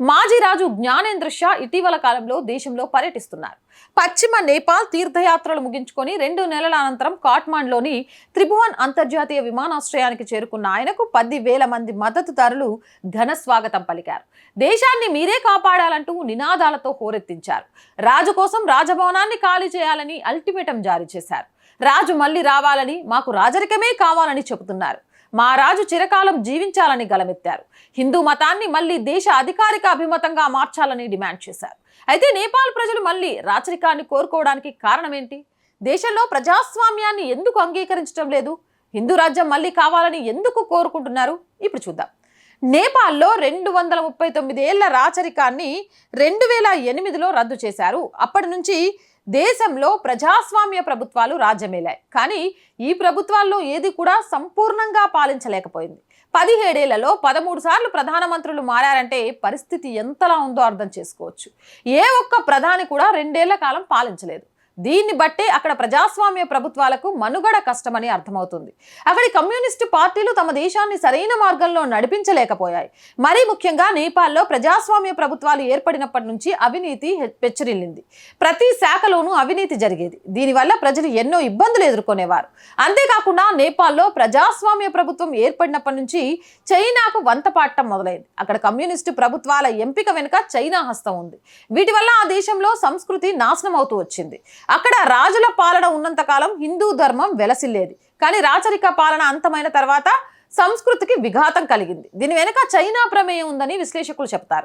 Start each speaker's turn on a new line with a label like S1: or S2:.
S1: మాజీ రాజు జ్ఞానేంద్ర షా ఇటీవల కాలంలో దేశంలో పర్యటిస్తున్నారు. పశ్చిమ నేపాల్ తీర్థయాత్రలు ముగించుకొని రెండు నెలల అనంతరం కాట్మాండ్లోని త్రిభువన్ అంతర్జాతీయ విమానాశ్రయానికి చేరుకున్న ఆయనకు పది వేల మంది మద్దతుదారులు ఘన స్వాగతం పలికారు. దేశాన్ని మీరే కాపాడాలంటూ నినాదాలతో హోరెత్తించారు. రాజు కోసం రాజభవనాన్ని ఖాళీ చేయాలని అల్టిమేటం జారీ చేశారు. రాజు మళ్ళీ రావాలని మాకు రాజరికమే కావాలని చెబుతున్నారు. మా రాజు చిరకాలం జీవించాలని గలమెత్తారు. హిందూ మతాన్ని మళ్ళీ దేశ అధికారిక అభిమతంగా మార్చాలని డిమాండ్ చేశారు. అయితే నేపాల్ ప్రజలు మళ్ళీ రాచరికాన్ని కోరుకోవడానికి కారణం ఏంటి దేశంలో ప్రజాస్వామ్యాన్ని ఎందుకు అంగీకరించడం లేదు? హిందూ రాజ్యం మళ్ళీ కావాలని ఎందుకు కోరుకుంటున్నారు? ఇప్పుడు చూద్దాం. నేపాల్లో రెండు వందల ముప్పై తొమ్మిది ఏళ్ళ రాచరికాన్ని రెండు వేల ఎనిమిదిలో రద్దు చేశారు. అప్పటి నుంచి దేశంలో ప్రజాస్వామ్య ప్రభుత్వాలు రాజ్యమేలాయి. కానీ ఈ ప్రభుత్వాల్లో ఏది కూడా సంపూర్ణంగా పాలించలేకపోయింది. పదిహేడేళ్ళలో పదమూడు సార్లు ప్రధానమంత్రులు మారారంటే పరిస్థితి ఎంతలా ఉందో అర్థం చేసుకోవచ్చు. ఏ ఒక్క ప్రధాని కూడా రెండేళ్ళ కాలం పాలించలేదు. దీన్ని బట్టే అక్కడ ప్రజాస్వామ్య ప్రభుత్వాలకు మనుగడ కష్టమని అర్థమవుతుంది. అక్కడి కమ్యూనిస్టు పార్టీలు తమ దేశాన్ని సరైన మార్గంలో నడిపించలేకపోయాయి. మరీ ముఖ్యంగా నేపాల్లో ప్రజాస్వామ్య ప్రభుత్వాలు ఏర్పడినప్పటి నుంచి అవినీతి పెచ్చరిల్లింది. ప్రతి శాఖలోనూ అవినీతి జరిగేది. దీనివల్ల ప్రజలు ఎన్నో ఇబ్బందులు ఎదుర్కొనేవారు. అంతేకాకుండా నేపాల్లో ప్రజాస్వామ్య ప్రభుత్వం ఏర్పడినప్పటి నుంచి చైనాకు వంత పాడటం మొదలైంది. అక్కడ కమ్యూనిస్టు ప్రభుత్వాల ఎంపిక వెనుక చైనా హస్తం ఉంది. వీటి వల్ల ఆ దేశంలో సంస్కృతి నాశనం అవుతూ వచ్చింది. అక్కడ రాజుల పాలన ఉన్నంత కాలం హిందూ ధర్మం వెలసిల్లేది. కానీ రాచరిక పాలన అంతమైన తర్వాత సంస్కృతికి విఘాతం కలిగింది. దీని వెనుక చైనా ప్రమేయం ఉందని విశ్లేషకులు చెప్తారు.